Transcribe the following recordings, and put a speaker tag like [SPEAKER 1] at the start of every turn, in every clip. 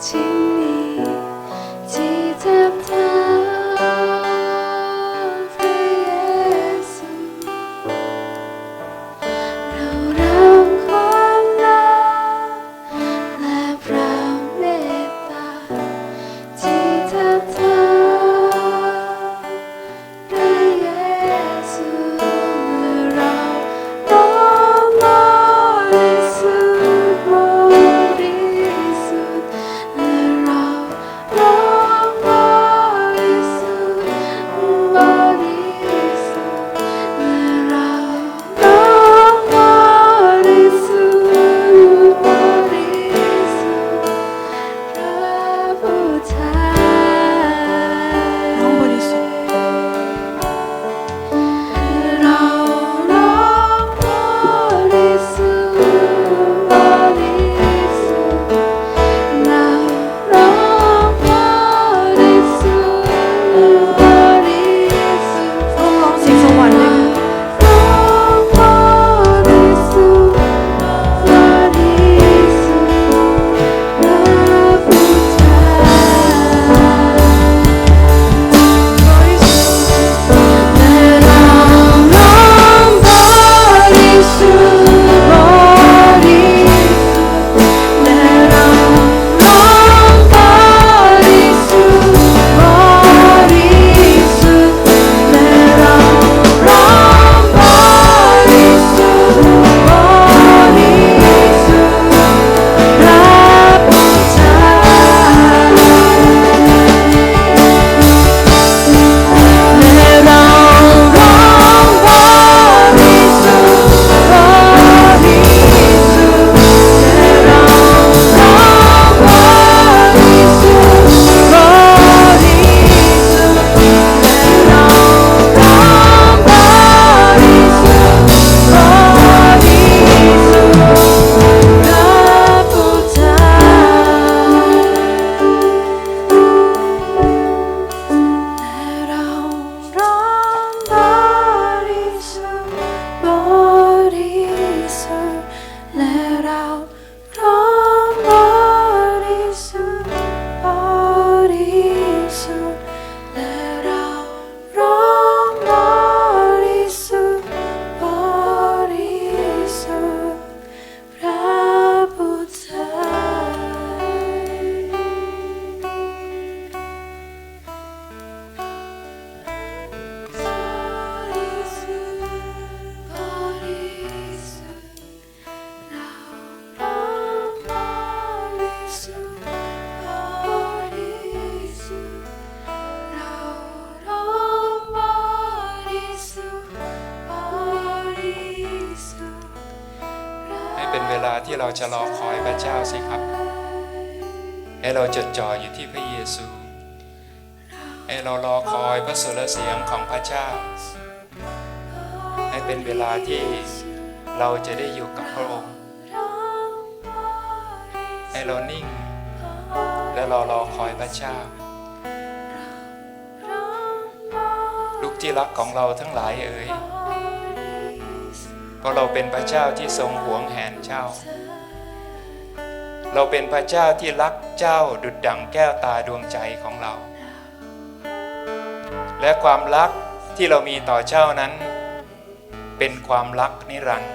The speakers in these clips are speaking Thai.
[SPEAKER 1] ยร ที่เราจะรอ
[SPEAKER 2] ค
[SPEAKER 1] อยพระเจ้า
[SPEAKER 3] สิครับให้เราจดจ่ออยู่ที่พระเยซูให้เรารอคอยพระสุรเสียงของพระเจ้า ให้เป็นเวลาที่เราจะได้อยู่กับพระองค์ ให้เรานิ่ง และรารอคอยพระเจ้า ลูกที่รักของเราทั้งหลายเอ๋ย เพราะเราเป็นพระเจ้าที่ทรงหวงแหนเจ้า เราเป็นพระเจ้าที่รักเจ้าดุดดังแก้วตาดวงใจของเรา และความรักที่เรามีต่อเจ้านั้น เป็นความรักนิรันดร์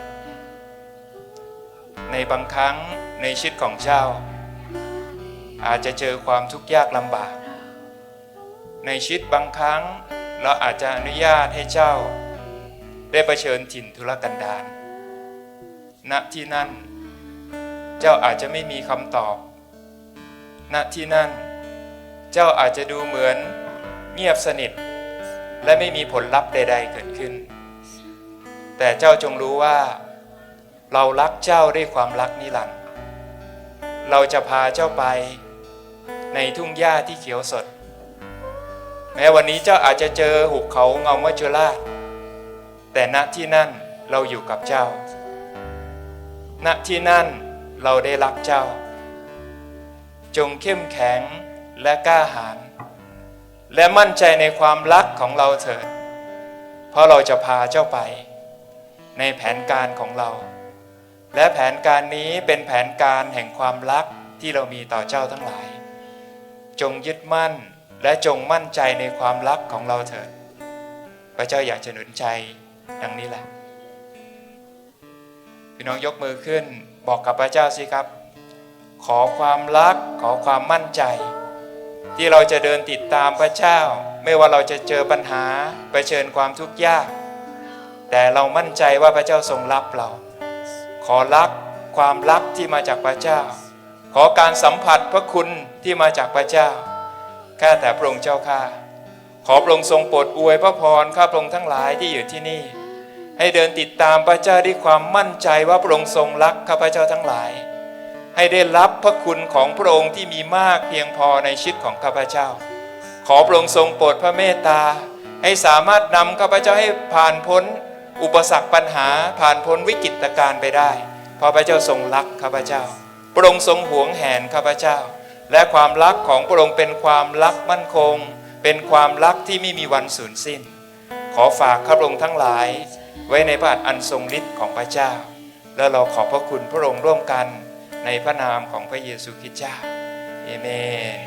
[SPEAKER 3] ในบางครั้งในชีวิตของเจ้า อาจจะเจอความทุกข์ยากลำบาก ในชีวิตบางครั้ง เราอาจจะอนุญาตให้เจ้า ได้เผชิญถิ่นทุรกันดารณที่นั่น เจ้าอาจจะไม่มีคำตอบ ณที่นั่น เจ้าอาจจะดูเหมือนเงียบสนิท และไม่มีผลลัพธ์ใด ๆ เกิดขึ้น แต่เจ้าจงรู้ว่า เรารักเจ้าด้วยความรักนิรันดร์เราจะพาเจ้าไปในทุ่งหญ้าที่เขียวสด แม้วันนี้เจ้าอาจจะเจอหุบเขาเงามัจจุราช แต่ณที่นั่นเราอยู่กับเจ้า ณที่นั่นเราได้รักเจ้า จงเข้มแข็งและกล้าหาญและมั่นใจในความรักของเราเถิด เพราะเราจะพาเจ้าไป ในแผนการของเรา และแผนการนี้เป็นแผนการแห่งความรักที่เรามีต่อเจ้าทั้งหลาย จงยึดมั่นและจงมั่นใจในความรักของเราเถิด พระเจ้าอยากจะหนุนใจ ดังนี้แหละ พี่น้องยกมือขึ้นบอกกับพระเจ้าสิครับ ขอความรักขอความมั่นใจ ที่เราจะเดินติดตามพระเจ้า ไม่ว่าเราจะเจอปัญหาเผชิญความทุกข์ยาก แต่เรามั่นใจว่าพระเจ้าทรงรับเรา ขอรักความรักที่มาจากพระเจ้า ขอการสัมผัสพระคุณที่มาจากพระเจ้าข้าแต่พระองค์เจ้าข้า ขอพระองค์ทรงโปรดอวยพระพรข้าพระองค์ทั้งหลายที่อยู่ที่นี่ ให้เดินติดตามพระเจ้าด้วยความมั่นใจว่าพระองค์ทรงรักข้าพเจ้าทั้งหลาย ให้ได้รับพระคุณของพระองค์ที่มีมากเพียงพอในชีวิตของข้าพเจ้า ขอพระองค์ทรงโปรดพระเมตตา ให้สามารถนำข้าพเจ้าให้ผ่านพ้น อุปสรรคปัญหาผ่านพ้นวิกฤตการณ์ไปได้เพราะพระเจ้าทรงรักข้าพเจ้า พระองค์ทรงหวงแหนข้าพเจ้า และความรักของพระองค์เป็นความรักมั่นคง เป็นความรักที่ไม่มีวันสูญสิ้น ขอฝากข้าพระองค์ทั้งหลาย ไว้ในพระหัตถ์อันทรงฤทธิ์ของพระเจ้า และเราขอบพระคุณพระองค์ร่วมกันในพระนามของพระเยซูคริสต์เจ้าเอเมน